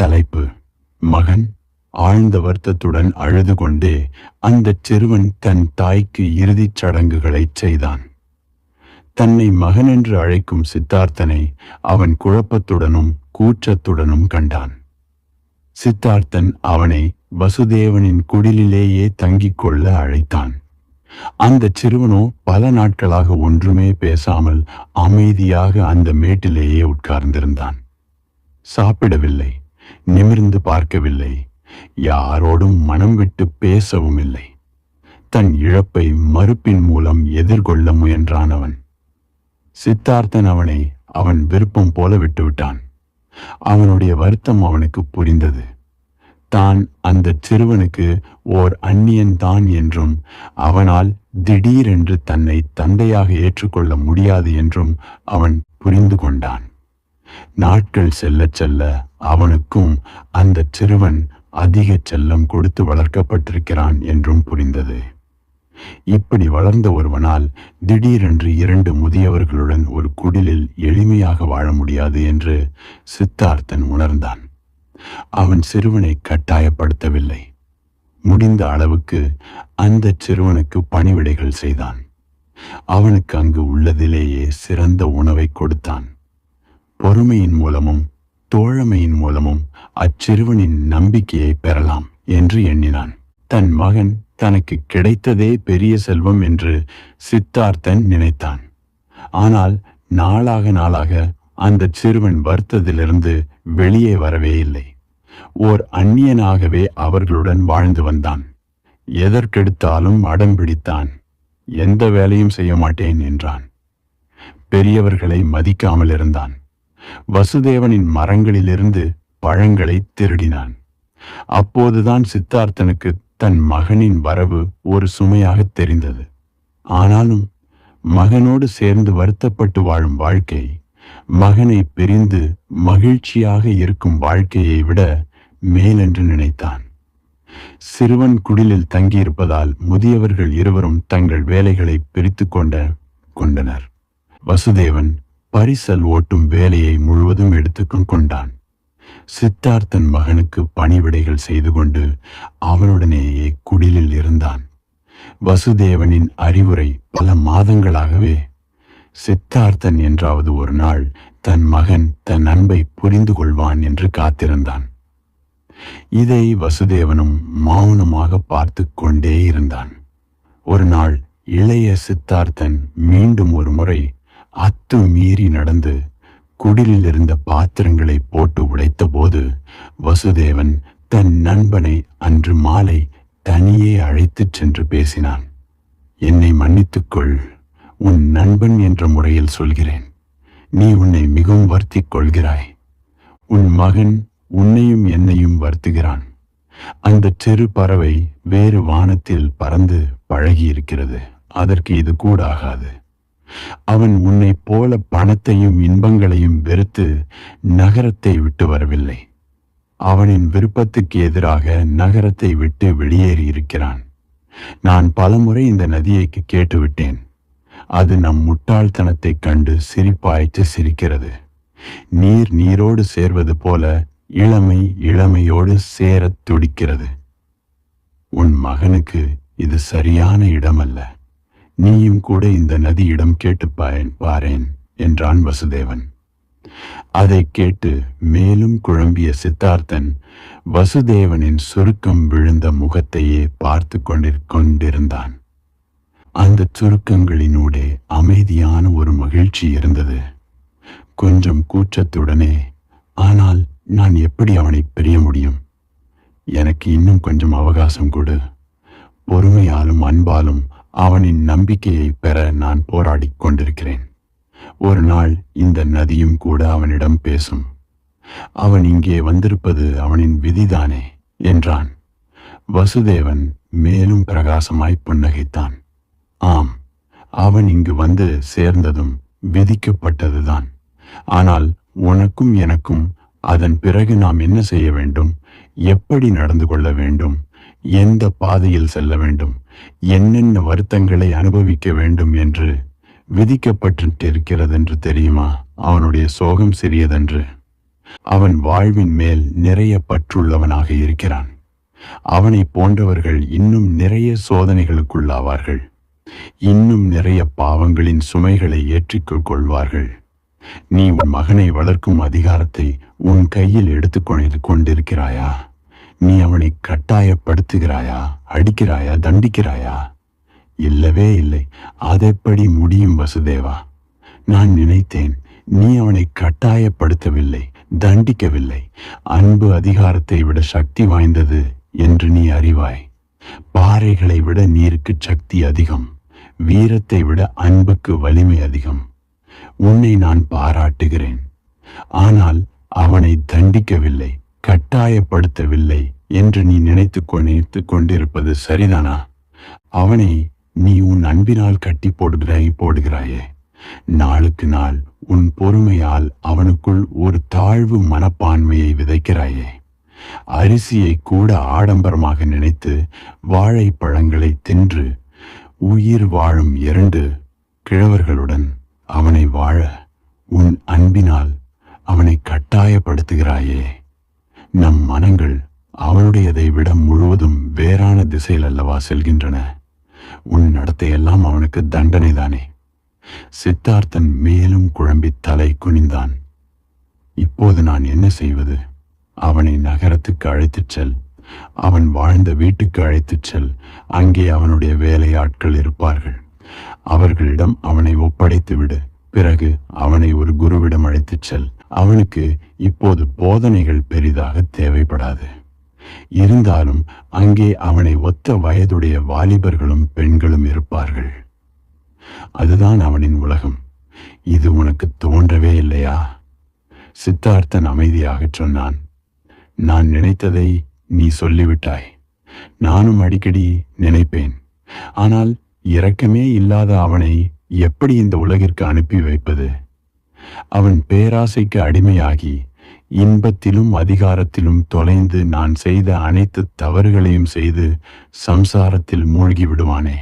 தலைப்பு. மகன் ஆழ்ந்த வருத்தத்துடன் அழுது கொண்டே அந்தச் சிறுவன் தன் தாய்க்கு இறுதிச் சடங்குகளைச் செய்தான். தன்னை மகன் என்று அழைக்கும் சித்தார்த்தனை அவன் குழப்பத்துடனும் கூச்சத்துடனும் கண்டான். சித்தார்த்தன் அவனை வசுதேவனின் குடிலிலேயே தங்கிக் கொள்ள அழைத்தான். அந்த சிறுவனோ பல நாட்களாக ஒன்றுமே பேசாமல் அமைதியாக அந்த மேட்டிலேயே உட்கார்ந்திருந்தான். சாப்பிடவில்லை. நிமிர்ந்து பார்க்கவில்லை. யாரோடும் மனம் விட்டு பேசவும் இல்லை தன் இழப்பை மறுப்பின் மூலம் எதிர்கொள்ள முயன்றான் அவன். சித்தார்த்தன் அவனை அவன் விருப்பம் போல விட்டுவிட்டான். அவனுடைய வருத்தம் அவனுக்கு புரிந்தது. தான் அந்த சிறுவனுக்கு ஓர் அந்நியன் தான் என்றும் அவனால் திடீரென்று தன்னை தந்தையாக ஏற்றுக்கொள்ள முடியாது என்றும் அவன் புரிந்து கொண்டான். நாட்கள் செல்லச் செல்ல அவனுக்கும் அந்த சிறுவன் அதிக செல்லம் கொடுத்து வளர்க்கப்பட்டிருக்கிறான் என்றும் புரிந்தது. இப்படி வளர்ந்த ஒருவனால் திடீரென்று இரண்டு முதியவர்களுடன் ஒரு குடிலில் எளிமையாக வாழ முடியாது என்று சித்தார்த்தன் உணர்ந்தான். அவன் சிறுவனை கட்டாயப்படுத்தவில்லை. முடிந்த அளவுக்கு அந்த சிறுவனுக்கு பணிவிடைகள் செய்தான். அவனுக்கு அங்கு உள்ளதிலேயே சிறந்த உணவை கொடுத்தான். பொறுமையின் மூலமும் தோழமையின் மூலமும் அச்சிறுவனின் நம்பிக்கையை பெறலாம் என்று எண்ணினான். தன் மகன் தனக்கு கிடைத்ததே பெரிய செல்வம் என்று சித்தார்த்தன் நினைத்தான். ஆனால் நாளாக நாளாக அந்த சிறுவன் வருத்தத்திலிருந்து வெளியே வரவே இல்லை. ஓர் அந்நியனாகவே அவர்களுடன் வாழ்ந்து வந்தான். எதற்கெடுத்தாலும் அடம் பிடித்தான். எந்த வேலையும் செய்ய மாட்டேன் என்றான். பெரியவர்களை மதிக்காமல் இருந்தான். வசுதேவனின் மரங்களிலிருந்து பழங்களை திருடினான். அப்போதுதான் சித்தார்த்தனுக்கு தன் மகனின் வரவு ஒரு சுமையாக தெரிந்தது. ஆனாலும் மகனோடு சேர்ந்து வருத்தப்பட்டு வாழும் வாழ்க்கை மகனை பிரிந்து மகிழ்ச்சியாக இருக்கும் வாழ்க்கையை விட மேலென்று நினைத்தான். சிறுவன் குடிலில் தங்கியிருப்பதால் முதியவர்கள் இருவரும் தங்கள் வேலைகளை பிரித்து கொண்ட கொண்டனர். வசுதேவன் பரிசல் ஓட்டும் வேலையை முழுவதும் எடுத்துக்கும் கொண்டான். சித்தார்த்தன் மகனுக்கு பணிவிடைகள் செய்து கொண்டு அவனுடனேயே குடிலில் இருந்தான். வசுதேவனின் அறிவுரை பல மாதங்களாகவே சித்தார்த்தன் என்றாவது ஒரு நாள் தன் மகன் தன் அன்பை புரிந்து கொள்வான் என்று காத்திருந்தான். இதை வசுதேவனும் மௌனமாக பார்த்து கொண்டே இருந்தான். ஒரு நாள் இளைய சித்தார்த்தன் மீண்டும் ஒரு முறை அத்து மீறி நடந்து குடிலில் இருந்த பாத்திரங்களை போட்டு உடைத்த போது வசுதேவன் தன் நண்பனை அன்று மாலை தனியே அழைத்துச் சென்று பேசினான். என்னை மன்னித்துக்கொள் உன் நண்பன் என்ற முறையில் சொல்கிறேன். நீ உன்னை மிகவும் வருத்திக் கொள்கிறாய் உன் மகன் உன்னையும் என்னையும் வருத்துகிறான். அந்த சிறு பறவை வேறு வானத்தில் பறந்து பழகியிருக்கிறது. அதற்கு இது கூட ஆகாது அவன் உன்னைப் போல பணத்தையும் இன்பங்களையும் வெறுத்து நகரத்தை விட்டு வரவில்லை. அவனின் விருப்பத்துக்கு எதிராக நகரத்தை விட்டு வெளியேறி இருக்கிறான். நான் பலமுறை இந்த நதியைக்கு கேட்டுவிட்டேன். அது நம் முட்டாள்தனத்தைக் கண்டு சிரிப்பாய்த்து சிரிக்கிறது. நீர் நீரோடு சேர்வது போல இளமை இளமையோடு சேரத் துடிக்கிறது. உன் மகனுக்கு இது சரியான இடமல்ல. நீயும் கூட இந்த நதியிடம் கேட்டுப்பாயன் பாரேன் என்றான் வசுதேவன். அதை கேட்டு மேலும் குழம்பிய சித்தார்த்தன் வசுதேவனின் சுருக்கம் விழுந்த முகத்தையே பார்த்து கொண்டிரு கொண்டிருந்தான். அந்த சுருக்கங்களினூடே அமைதியான ஒரு மகிழ்ச்சி இருந்தது. கொஞ்சம் கூச்சத்துடனே ஆனால் நான் எப்படி அவனை பிரிய முடியும்? எனக்கு இன்னும் கொஞ்சம் அவகாசம் கொடு. பொறுமையாலும் அன்பாலும் அவனின் நம்பிக்கையை பெற நான் போராடிக் கொண்டிருக்கிறேன். ஒரு நாள் இந்த நதியும் கூட அவனிடம் பேசும். அவன் இங்கே வந்திருப்பது அவனின் விதிதானே என்றான். வசுதேவன் மேலும் பிரகாசமாய் புன்னகைத்தான். ஆம் அவன் இங்கு வந்து சேர்ந்ததும் விதிக்கப்பட்டதுதான். ஆனால் உனக்கும் எனக்கும் அதன் பிறகு நாம் என்ன செய்ய வேண்டும்? எப்படி நடந்து கொள்ள வேண்டும்? எந்த பாதையில் செல்ல வேண்டும்? என்னென்ன வருத்தங்களை அனுபவிக்க வேண்டும் என்று விதிக்கப்பட்டிருக்கிறது என்று தெரியுமா? அவனுடைய சோகம் சிறியதென்று. அவன் வாழ்வின் மேல் நிறைய பற்றுள்ளவனாக இருக்கிறான். அவனை போன்றவர்கள் இன்னும் நிறைய சோதனைகளுக்குள்ளாவார்கள். இன்னும் நிறைய பாவங்களின் சுமைகளை ஏற்றிக் கொள்வார்கள். நீ உன் மகனை வளர்க்கும் அதிகாரத்தை உன் கையில் எடுத்துக்கொண்டு கொண்டிருக்கிறாயா? நீ அவனை கட்டாயப்படுத்துகிறாயா அடிக்கிறாயா தண்டிக்கிறாயா? இல்லவே இல்லை. அதெப்படி முடியும் வசுதேவா? நான் நினைத்தேன் நீ அவனை கட்டாயப்படுத்தவில்லை தண்டிக்கவில்லை. அன்பு அதிகாரத்தை விட சக்தி வாய்ந்தது என்று நீ அறிவாய். பாறைகளை விட நீருக்கு சக்தி அதிகம் வீரத்தை விட அன்புக்கு வலிமை அதிகம். உன்னை நான் பாராட்டுகிறேன். ஆனால் அவனை தண்டிக்கவில்லை. கட்டாயப்படுத்தவில்லை என்று நீ நினைத்து நினைத்து கொண்டிருப்பது சரிதானா? அவனை நீ உன் அன்பினால் கட்டி போடுகிறாய் போடுகிறாயே. நாளுக்கு நாள் உன் பொறுமையால் அவனுக்குள் ஒரு தாழ்வு மனப்பான்மையை விதைக்கிறாயே. அரிசியை கூட ஆடம்பரமாக நினைத்து வாழைப்பழங்களை தின்று உயிர் வாழும் இரண்டு கிழவர்களுடன் அவனை வாழ உன் அன்பினால் அவனை கட்டாயப்படுத்துகிறாயே. நம் மனங்கள் அவளுடையதை விட முழுவதும் வேறான திசையில் அல்லவா செல்கின்றன. உன் நடத்தையெல்லாம் அவனுக்கு தண்டனைதானே. சித்தார்த்தன் மேலும் குழம்பி தலை குனிந்தான். இப்போது நான் என்ன செய்வது? அவனை நகரத்துக்கு அழைத்துச் செல். அவன் வாழ்ந்த வீட்டுக்கு அழைத்துச் செல். அங்கே அவனுடைய வேலையாட்கள் இருப்பார்கள். அவர்களிடம் அவனை ஒப்படைத்து விடு பிறகு அவனை ஒரு குருவிடம் அழைத்துச் செல். அவனுக்கு இப்போது போதனைகள் பெரிதாக தேவைப்படாது. இருந்தாலும் அங்கே அவனை ஒத்த வயதுடைய வாலிபர்களும் பெண்களும் இருப்பார்கள். அதுதான் அவனின் உலகம். இது உனக்கு தோன்றவே இல்லையா? சித்தார்த்தன் அமைதியாகச் சொன்னான். நான் நினைத்ததை நீ சொல்லிவிட்டாய். நானும் அடிக்கடி நினைப்பேன். ஆனால் இரக்கமே இல்லாத அவனை எப்படி இந்த உலகிற்கு அனுப்பி வைப்பது? அவன் பேராசைக்கு அடிமையாகி இன்பத்திலும் அதிகாரத்திலும் தொலைந்து நான் செய்த அனைத்து தவறுகளையும் செய்து சம்சாரத்தில் மூழ்கி விடுவானே.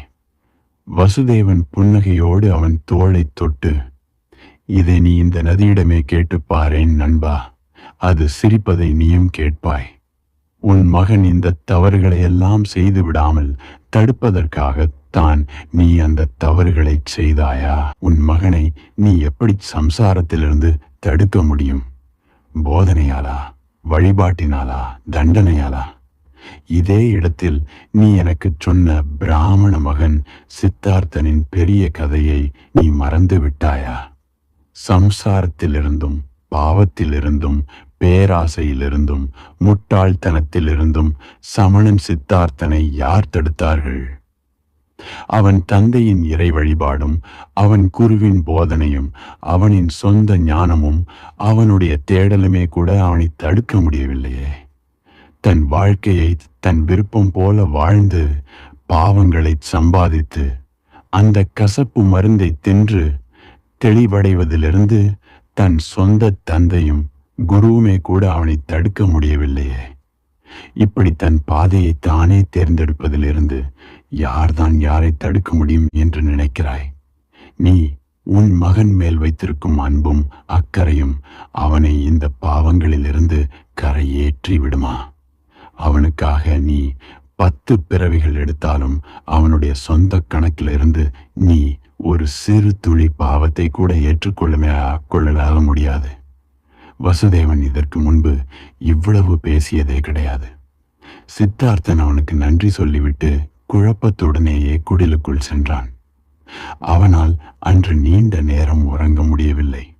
வசுதேவன் புன்னகையோடு அவன் தோளைத் தொட்டு இதை நீ இந்த நதியிடமே கேட்டுப் பாரேன் நண்பா அது சிரிப்பதை நீயும் கேட்பாய். உன் மகன் இந்த தவறுகளை எல்லாம் செய்து விடாமல் தடுப்பதற்காக தான் நீ அந்த தவறுகளை செய்தாயா? உன் மகனை நீ எப்படி சம்சாரத்திலிருந்து தடுக்க முடியும்? போதனையாலா வழிபாட்டினாலா தண்டனையாலா இதே இடத்தில் நீ எனக்கு சொன்ன பிராமண மகன் சித்தார்த்தனின் பெரிய கதையை நீ மறந்து விட்டாயா? சம்சாரத்திலிருந்தும் பாவத்திலிருந்தும் பேராசையிலிருந்தும் முட்டாள்தனத்திலிருந்தும் சமணன் சித்தார்த்தனை யார் தடுத்தார்கள்? அவன் தந்தையின் இறை வழிபாடும் அவன் குருவின் போதனையும் அவனின் சொந்த ஞானமும் அவனுடைய தேடலுமே கூட அவனை தடுக்க முடியவில்லையே. தன் வாழ்க்கையை தன் விருப்பம் போல வாழ்ந்து பாவங்களை சம்பாதித்து அந்த கசப்பு மருந்தை தின்று தெளிவடைவதிலிருந்து தன் சொந்த தந்தையும் குருவுமே கூட அவனை தடுக்க முடியவில்லையே. இப்படி தன் பாதையை தானே தேர்ந்தெடுப்பதிலிருந்து யார்தான் யாரை தடுக்க முடியும் என்று நினைக்கிறாய்? நீ உன் மகன் மேல் வைத்திருக்கும் அன்பும் அக்கறையும் அவனை இந்த பாவங்களிலிருந்து கரையேற்றி விடுமா? அவனுக்காக நீ பத்து பிறவிகள் எடுத்தாலும் அவனுடைய சொந்த கணக்கிலிருந்து நீ ஒரு சிறு துளி பாவத்தை கூட ஏற்றுக்கொள்ளுமே கொள்ளலாக முடியாது. வசுதேவன் இதற்கு முன்பு இவ்வளவு பேசியதே கிடையாது. சித்தார்த்தன் அவனுக்கு நன்றி சொல்லிவிட்டு குழப்பத்துடனேயே குடிலுக்குள் சென்றான். அவனால் அன்று நீண்ட நேரம் உறங்க முடியவில்லை.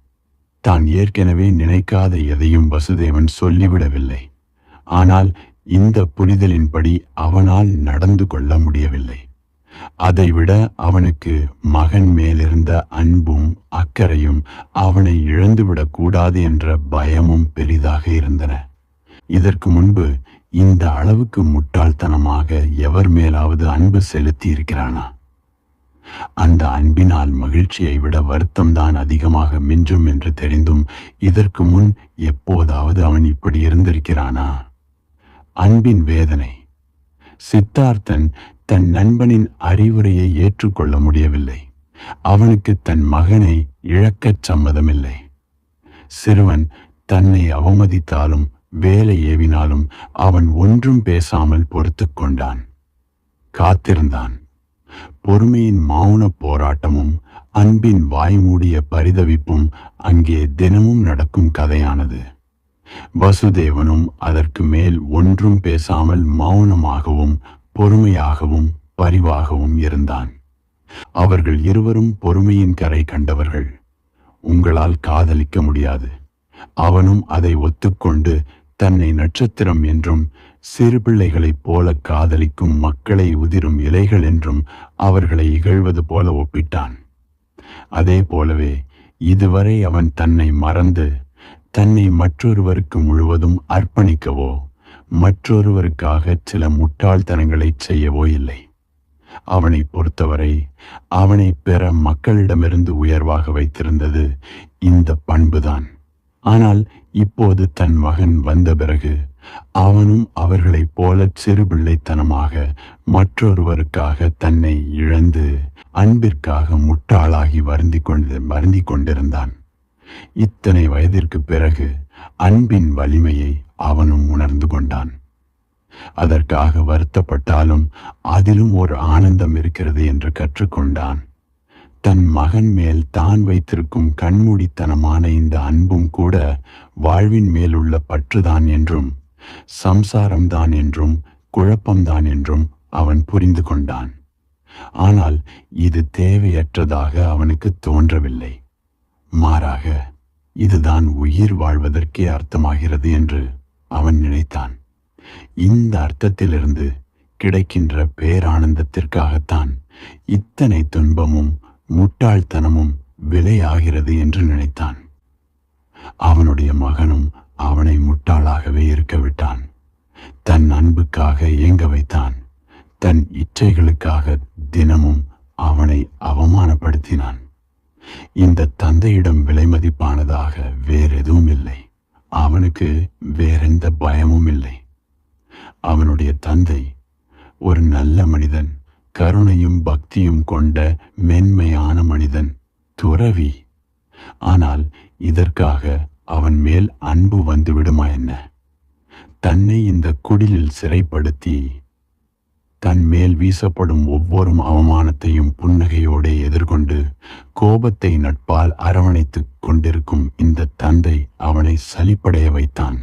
தான் ஏற்கனவே நினைக்காத எதையும் வசுதேவன் சொல்லிவிடவில்லை. ஆனால் இந்த புரிதலின்படி அவனால் நடந்து கொள்ள முடியவில்லை. அதைவிட அவனுக்கு மகன் மேலிருந்த அன்பும் அக்கறையும் அவனை இழந்துவிடக் கூடாது என்ற பயமும் பெரிதாக இருந்தன. இதற்கு முன்பு இந்த அளவுக்கு முட்டாள்தனமாக எவர் மேலாவது அன்பு செலுத்தி இருக்கிறானா அந்த அன்பினால் மகிழ்ச்சியை விட வருத்தம்தான் அதிகமாக மிஞ்சும் என்று தெரிந்தும் இதற்கு முன் எப்போதாவது அவன் இப்படி இருந்திருக்கிறானா? அன்பின் வேதனை. சித்தார்த்தன் தன் நண்பனின் அறிவுரையை ஏற்றுக்கொள்ள முடியவில்லை. அவனுக்கு தன் மகனை இழக்கச் சம்மதமில்லை. சிறுவன் தன்னை அவமதித்தாலும் வேலை ஏவினாலும் அவன் ஒன்றும் பேசாமல் பொறுத்து கொண்டான். காத்திருந்தான். பொறுமையின் மௌன போராட்டமும் அன்பின் வாய்மூடிய பரிதவிப்பும் அங்கே தினமும் நடக்கும் கதையானது. வசுதேவனும் அதற்கு மேல் ஒன்றும் பேசாமல் மௌனமாகவும் பொறுமையாகவும் பரிவாகவும் இருந்தான். அவர்கள் இருவரும் பொறுமையின் கரை கண்டவர்கள். உங்களால் காதலிக்க முடியாது. அவனும் அதை ஒத்துக்கொண்டு தன்னை நட்சத்திரம் என்றும் சிறு பிள்ளைகளைப் போல காதலிக்கும் மக்களை உதிரும் இலைகள் என்றும் அவர்களை இகழ்வது போல ஒப்பிட்டான். அதே போலவே இதுவரை அவன் தன்னை மறந்து தன்னை மற்றொருவருக்கு முழுவதும் அர்ப்பணிக்கவோ மற்றொருவருக்காக சில முட்டாள்தனங்களை செய்யவோ இல்லை. அவனை பொறுத்தவரை அவனை பெற மக்களிடமிருந்து உயர்வாக வைத்திருந்தது இந்த பண்புதான். ஆனால் இப்போது தன் மகன் வந்த பிறகு அவனும் அவர்களைப் போல சிறுபிள்ளைத்தனமாக மற்றொருவருக்காக தன்னை இழந்து அன்பிற்காக முட்டாளாகி வருந்தி கொண்டு வருந்தி கொண்டிருந்தான். இத்தனை வயதிற்கு பிறகு அன்பின் வலிமையை அவனும் உணர்ந்து கொண்டான். அதற்காக வருத்தப்பட்டாலும் அதிலும் ஒரு ஆனந்தம் இருக்கிறது என்று கற்றுக்கொண்டான். தன் மகன் மேல் தான் வைத்திருக்கும் கண்மூடித்தனமான இந்த அன்பும் கூட வாழ்வின் மேலுள்ள பற்றுதான் என்றும் சம்சாரம்தான் என்றும் குழப்பம்தான் என்றும் அவன் புரிந்து கொண்டான். ஆனால் இது தேவையற்றதாக அவனுக்கு தோன்றவில்லை. மாறாக இதுதான் உயிர் வாழ்வதற்கே அர்த்தமாகிறது என்று அவன் நினைத்தான். இந்த அர்த்தத்திலிருந்து கிடைக்கின்ற பேரானந்தத்திற்காகத்தான் இத்தனை துன்பமும் முட்டாள்தனமும் விலையாகிறது என்று நினைத்தான். அவனுடைய மகனும் அவனை முட்டாளாகவே இருக்க விட்டான் தன் அன்புக்காக இயங்க வைத்தான். தன் இச்சைகளுக்காக தினமும் அவனை அவமானப்படுத்தினான். இந்த தந்தையிடம் விலைமதிப்பானதாக வேறெதுவும் இல்லை அவனுக்கு வேறெந்த பயமும் இல்லை அவனுடைய தந்தை ஒரு நல்ல மனிதன் கருணையும் பக்தியும் கொண்ட மென்மையான மனிதன் துறவி. ஆனால் இதற்காக அவன் மேல் அன்பு வந்துவிடுமா என்ன? தன்னை இந்த குடிலில் சிறைப்படுத்தி தன் மேல் வீசப்படும் ஒவ்வொரு அவமானத்தையும் புன்னகையோடே எதிர்கொண்டு கோபத்தை நட்பால் அரவணைத்துக் கொண்டிருக்கும் இந்த தந்தை அவனை சலிப்படைய வைத்தான்.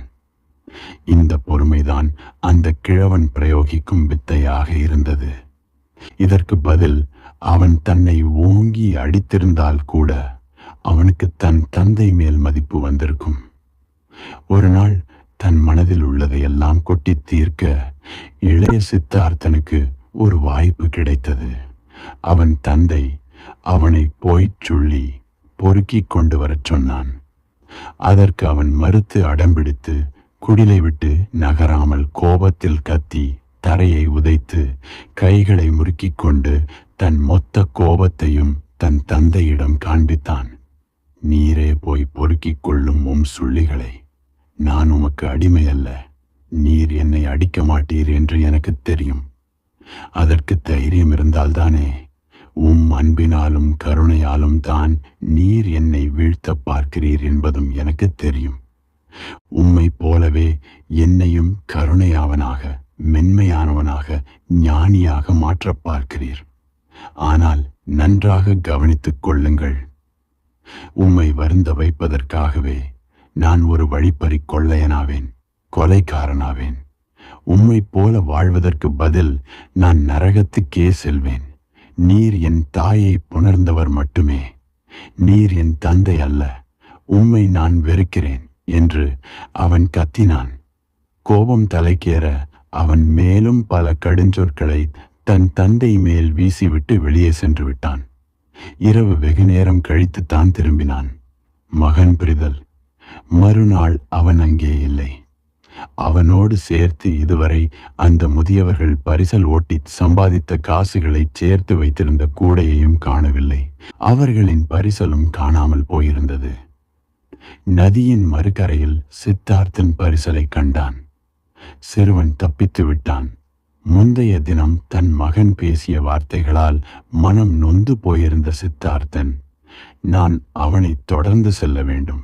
இந்த பொறுமைதான் அந்த கிழவன் பிரயோகிக்கும் வித்தையாக இருந்தது. இதற்கு பதில் அவன் தன்னை ஓங்கி அடித்திருந்தால் கூட அவனுக்கு தன் தந்தை மேல் மதிப்பு வந்திருக்கும். ஒரு நாள் தன் மனதில் உள்ளதையெல்லாம் கொட்டி தீர்க்க இளைய சித்தார்த்தனுக்கு ஒரு வாய்ப்பு கிடைத்தது. அவன் தந்தை அவனை போய்ச் சொல்லி பொறுக்கி கொண்டு வரச் சொன்னான். அதற்கு அவன் மறுத்து அடம்பிடித்து குடிலை விட்டு நகராமல் கோபத்தில் கத்தி தரையை உதைத்து கைகளை முறுக்கிக் கொண்டு தன் மொத்த கோபத்தையும் தன் தந்தையிடம் காண்பித்தான். நீரே போய் பொறுக்கிக் கொள்ளும் உம் சுள்ளிகளை. நான் உமக்கு அடிமை அல்ல நீர் என்னை அடிக்க மாட்டீர் என்று எனக்கு தெரியும். அதற்கு தைரியம் இருந்தால்தானே. உம் அன்பினாலும் கருணையாலும் தான் நீர் என்னை வீழ்த்த பார்க்கிறீர் என்பதும் எனக்கு தெரியும். உம்மை போலவே என்னையும் கருணையாவனாக மென்மையானவனாக ஞானியாக மாற்றப் பார்க்கிறீர். ஆனால் நன்றாக கவனித்துக் கொள்ளுங்கள். உம்மை வருந்த வைப்பதற்காகவே நான் ஒரு வழிப்பறி கொள்ளையனாவேன் கொலைக்காரனாவேன். உம்மை போல வாழ்வதற்கு பதில் நான் நரகத்துக்கே செல்வேன். நீர் என் தாயை புணர்ந்தவர் மட்டுமே. நீர் என் தந்தை அல்ல உம்மை நான் வெறுக்கிறேன் என்று அவன் கத்தினான். கோபம் தலைக்கேற அவன் மேலும் பல கடுஞ்சொற்களை தன் தந்தை மேல் வீசிவிட்டு வெளியே சென்று விட்டான். இரவு வெகு நேரம் கழித்து தான் திரும்பினான். மகன் பிரிதல் மறுநாள் அவன் அங்கே இல்லை. அவனோடு சேர்த்து இதுவரை அந்த முதியவர்கள் பரிசல் ஓட்டி சம்பாதித்த காசுகளை சேர்த்து வைத்திருந்த கூடையையும் காணவில்லை. அவர்களின் பரிசலும் காணாமல் போயிருந்தது. நதியின் மறுக்கரையில் சித்தார்த்தன் பரிசலை கண்டான். சிறுவன் தப்பித்து விட்டான். முந்தைய தினம் தன் மகன் பேசிய வார்த்தைகளால் மனம் நொந்து போயிருந்த சித்தார்த்தன் நான் அவனை தொடர்ந்து செல்ல வேண்டும்.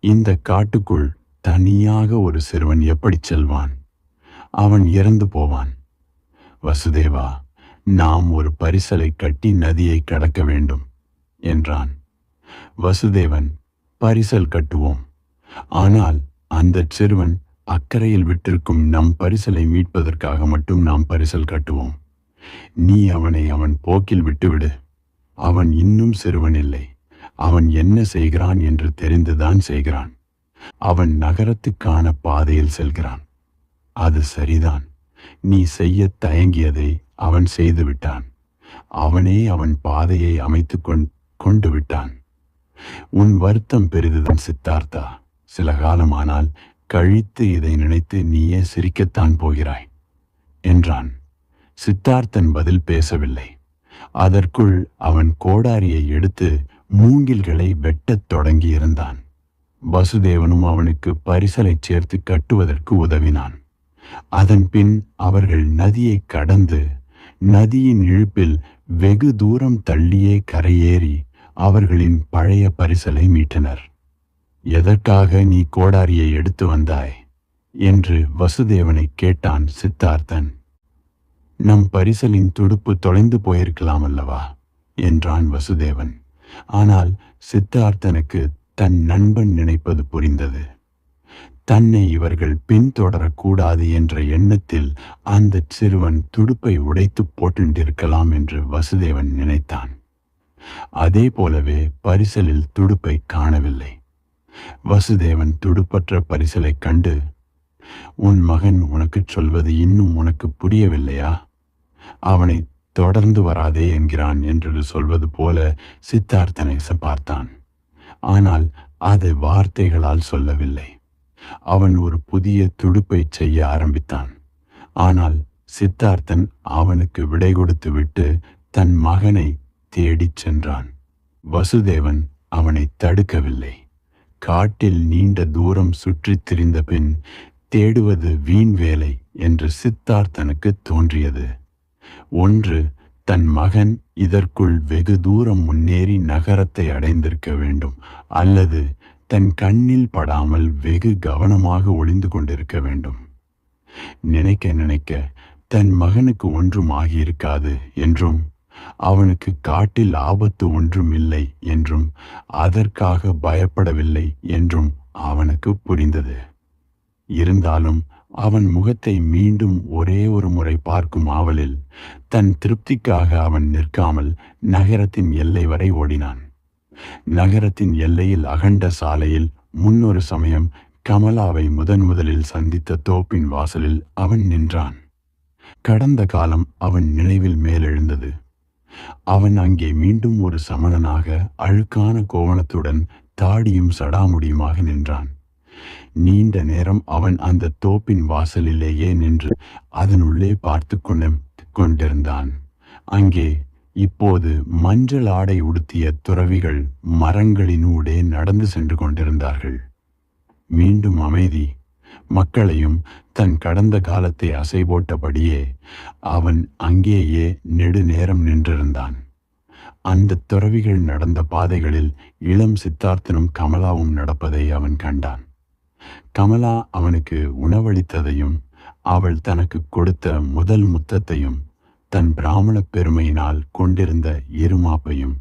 இந்த காட்டுக்குள் தனியாக ஒரு சிறுவன் எப்படி செல்வான்? அவன் இறந்து போவான். வசுதேவா நாம் ஒரு பரிசலை கட்டி நதியை கடக்க வேண்டும் என்றான். வசுதேவன் பரிசல் கட்டுவோம். ஆனால் அந்த சிறுவன் அக்கறையில் விட்டிருக்கும் நம் பரிசலை மீட்பதற்காக மட்டும் நாம் பரிசல் கட்டுவோம். நீ அவனை அவன் போக்கில் விட்டுவிடு. அவன் இன்னும் சிறுவன் இல்லை. அவன் என்ன செய்கிறான் என்று தெரிந்துதான் செய்கிறான். அவன் நகரத்துக்கான பாதையில் செல்கிறான். அது சரிதான். நீ செய்ய தயங்கியதை அவன் செய்துவிட்டான். அவனே அவன் பாதையை அமைத்து கொண்டு விட்டான் உன் வருத்தம் பெரிதுதான் சித்தார்த்தா. சில காலமானால் கழித்து இதை நினைத்து நீயே சிரிக்கத்தான் போகிறாய் என்றான். சித்தார்த்தன் பதில் பேசவில்லை. அதற்குள் அவன் கோடாரியை எடுத்து மூங்கில்களை வெட்டத் தொடங்கியிருந்தான். வசுதேவனும் அவனுக்கு பரிசலை சேர்த்து கட்டுவதற்கு உதவினான். அதன் பின் அவர்கள் நதியை கடந்து நதியின் இழுப்பில் வெகு தூரம் தள்ளியே கரையேறி அவர்களின் பழைய பரிசலை மீட்டனர். எதற்காக நீ கோடாரியை எடுத்து வந்தாய்? என்று வசுதேவனை கேட்டான் சித்தார்த்தன். நம் பரிசலின் துடுப்பு தொலைந்து போயிருக்கலாம் அல்லவா என்றான் வசுதேவன். ஆனால் சித்தார்த்தனுக்கு தன் நண்பன் நினைப்பது புரிந்தது. தன்னை இவர்கள் பின்தொடரக்கூடாது என்ற எண்ணத்தில் அந்த சிறுவன் துடுப்பை உடைத்து போட்டுண்டிருக்கலாம் என்று வசுதேவன் நினைத்தான். அதே போலவே பரிசலில் துடுப்பை காணவில்லை. வசுதேவன் துடுப்பற்ற பரிசலைக் கண்டு உன் மகன் உனக்கு சொல்வது இன்னும் உனக்கு புரியவில்லையா? அவனை தொடர்ந்து வராதே என்கிறான் என்று சொல்வது போல சித்தார்த்தனை பார்த்தான். ஆனால் அதை வார்த்தைகளால் சொல்லவில்லை. அவன் ஒரு புதிய துடுப்பை செய்ய ஆரம்பித்தான். ஆனால் சித்தார்த்தன் அவனுக்கு விடை கொடுத்து விட்டு தன் மகனை தேடிச் சென்றான். வசுதேவன் அவனை தடுக்கவில்லை. காட்டில் நீண்ட தூரம் சுற்றித் திரிந்த பின் தேடுவது வீண் வேலை என்று சித்தார்த்தனுக்கு தோன்றியது. ஒன்று தன் மகன் இதற்குள் வெகு தூரம் முன்னேறி நகரத்தை அடைந்திருக்க வேண்டும் அல்லது தன் கண்ணில் படாமல் வெகு கவனமாக ஒளிந்து கொண்டிருக்க வேண்டும். நினைக்க நினைக்க தன் மகனுக்கு ஒன்றும் ஆகியிருக்காது என்றும் அவனுக்கு காட்டில் ஆபத்து ஒன்றும் இல்லை என்றும் அதற்காக பயப்படவில்லை என்றும் அவனுக்கு புரிந்தது. இருந்தாலும் அவன் முகத்தை மீண்டும் ஒரே ஒரு முறை பார்க்கும் ஆவலில் தன் திருப்திக்காக அவன் நிற்காமல் நகரத்தின் எல்லை வரை ஓடினான். நகரத்தின் எல்லையில் அகண்ட சாலையில் முன்னொரு சமயம் கமலாவை முதன் முதலில் சந்தித்த தோப்பின் வாசலில் அவன் நின்றான். கடந்த காலம் அவன் நினைவில் மேலெழுந்தது. அவன் அங்கே மீண்டும் ஒரு சமணனாக அழுக்கான கோவணத்துடன் தாடியும் சடாமுடியுமாக நின்றான். நீண்ட நேரம் அவன் அந்த தோப்பின் வாசலிலேயே நின்று அதனுள்ளே பார்த்து கொண்டு கொண்டிருந்தான். அங்கே இப்போது மஞ்சள் ஆடை உடுத்திய துறவிகள் மரங்களினூடே நடந்து சென்று கொண்டிருந்தார்கள். மீண்டும் அமைதி. மக்களையும் தன் கடந்த காலத்தை அசை போட்டபடியே அவன் அங்கேயே நெடுநேரம் நின்றிருந்தான். அந்த துறவிகள் நடந்த பாதைகளில் இளம் சித்தார்த்தனும் கமலாவும் நடப்பதை அவன் கண்டான். கமலா அவனுக்கு உணவளித்ததையும் அவள் தனக்கு கொடுத்த முதல் முத்தத்தையும் தன் பிராமண பெருமையினால் கொண்டிருந்த இருமாப்பையும்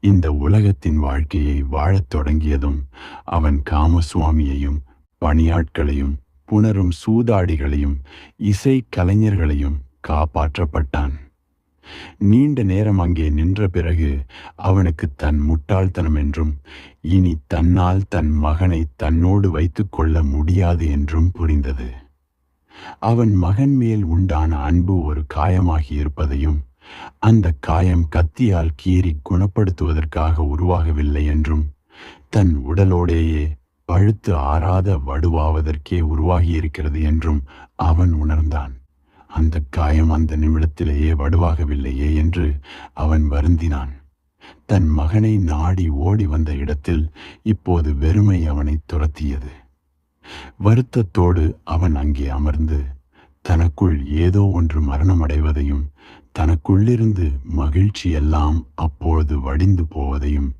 இந்த உலகத்தின் வாழ்க்கையை வாழத் தொடங்கியதும் அவன் காமசுவாமியையும் பணியாட்களையும் புணரும் சூதாடிகளையும் இசை கலைஞர்களையும் காப்பாற்றப்பட்டான். நீண்ட நேரம் அங்கே நின்ற பிறகு அவனுக்கு தன் முட்டாள்தனம் என்றும் இனி தன்னால் தன் மகனை தன்னோடு வைத்து கொள்ள முடியாது என்றும் புரிந்தது. அவன் மகன் மேல் உண்டான அன்பு ஒரு காயமாகி இருப்பதையும் அந்த காயம் கத்தியால் கீறி குணப்படுத்துவதற்காக உருவாகவில்லை என்றும் தன் உடலோடேயே பழுத்து ஆறாத வடுவாவதற்கே உருவாகியிருக்கிறது என்றும் அவன் உணர்ந்தான். அந்த காயம் அந்த நிமிடத்திலேயே வடுவாகவில்லையே என்று அவன் வருந்தினான். தன் மகனை நாடி ஓடி வந்த இடத்தில் இப்போது வெறுமை அவனை துரத்தியது. வருத்தத்தோடு அவன் அங்கே அமர்ந்து தனக்குள் ஏதோ ஒன்று மரணம் அடைவதையும் தனக்குள்ளிருந்து மகிழ்ச்சி எல்லாம் அப்பொழுது வடிந்து போவதையும்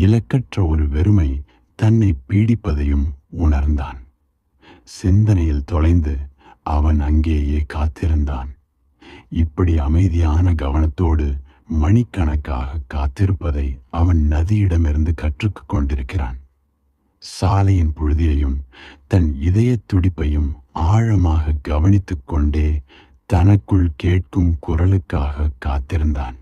இலக்கற்ற ஒரு வெறுமை தன்னை பீடிப்பதையும் உணர்ந்தான். சிந்தனையில் தொலைந்து அவன் அங்கேயே காத்திருந்தான். இப்படி அமைதியான கவனத்தோடு மணிக்கணக்காக காத்திருப்பதை அவன் நதியிடமிருந்து கற்றுக்கு கொண்டிருக்கிறான். சாலையின் புழுதியையும் தன் இதய துடிப்பையும் ஆழமாக கவனித்துக்கொண்டே தனக்குள் கேட்கும் குரலுக்காக காத்திருந்தான்.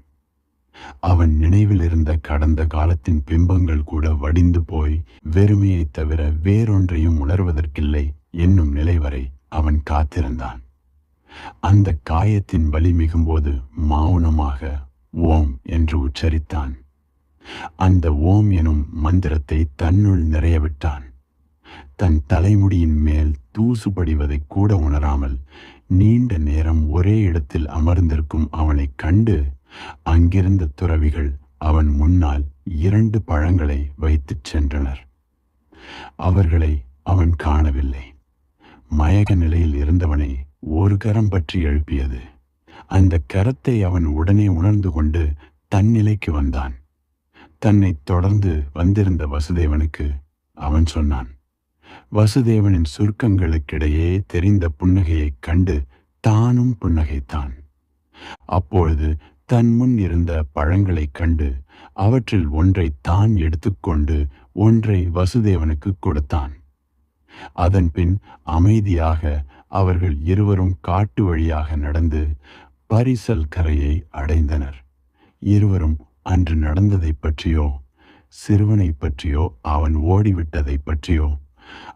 அவன் நினைவில் இருந்த கடந்த காலத்தின் பிம்பங்கள் கூட வடிந்து போய் வெறுமையை தவிர வேறொன்றையும் உணர்வதற்கில்லை என்னும் நிலை வரை அவன் காத்திருந்தான். அந்த காயத்தின் வலி மிகும்போது மௌனமாக ஓம் என்று உச்சரித்தான். அந்த ஓம் எனும் மந்திரத்தை தன்னுள் நிறையவிட்டான். தன் தலைமுடியின் மேல் தூசு படிவதை கூட உணராமல் நீண்ட நேரம் ஒரே இடத்தில் அமர்ந்திருக்கும் அவனை கண்டு அங்கிருந்த துறவிகள் அவன் முன்னால் இரண்டு பழங்களை வைத்துச் சென்றனர். அவர்களை அவன் காணவில்லை. மயக்க நிலையில் இருந்தவனை ஒரு கரம் பற்றி எழுப்பியது. அந்த கரத்தை அவன் உடனே உணர்ந்து கொண்டு தன் நிலைக்கு வந்தான். தன்னை தொடர்ந்து வந்திருந்த வசுதேவனுக்கு அவன் சொன்னான் வசுதேவனின் சுருக்கங்களுக்கிடையே தெரிந்த புன்னகையைக் கண்டு தானும் புன்னகைத்தான். அப்பொழுது தன் முன் இருந்த பழங்களைக் கண்டு அவற்றில் ஒன்றை தான் எடுத்துக்கொண்டு ஒன்றை வசுதேவனுக்கு கொடுத்தான். அதன்பின் அமைதியாக அவர்கள் இருவரும் காட்டு வழியாக நடந்து பரிசல் கரையை அடைந்தனர். இருவரும் அன்று நடந்ததைப் பற்றியோ சிறுவனை பற்றியோ அவன் ஓடிவிட்டதை பற்றியோ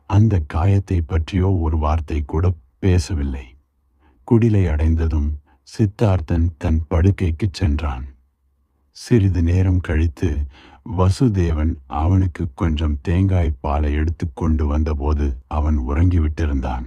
அந்த காயத்தை பற்றியோ ஒரு வார்த்தை கூட பேசவில்லை. குடிலை அடைந்ததும் சித்தார்த்தன் தன் படுக்கைக்கு சென்றான். சிறிது நேரம் கழித்து வசுதேவன் அவனுக்கு கொஞ்சம் தேங்காய் பாலை எடுத்து கொண்டு வந்தபோது அவன் உறங்கிவிட்டிருந்தான்.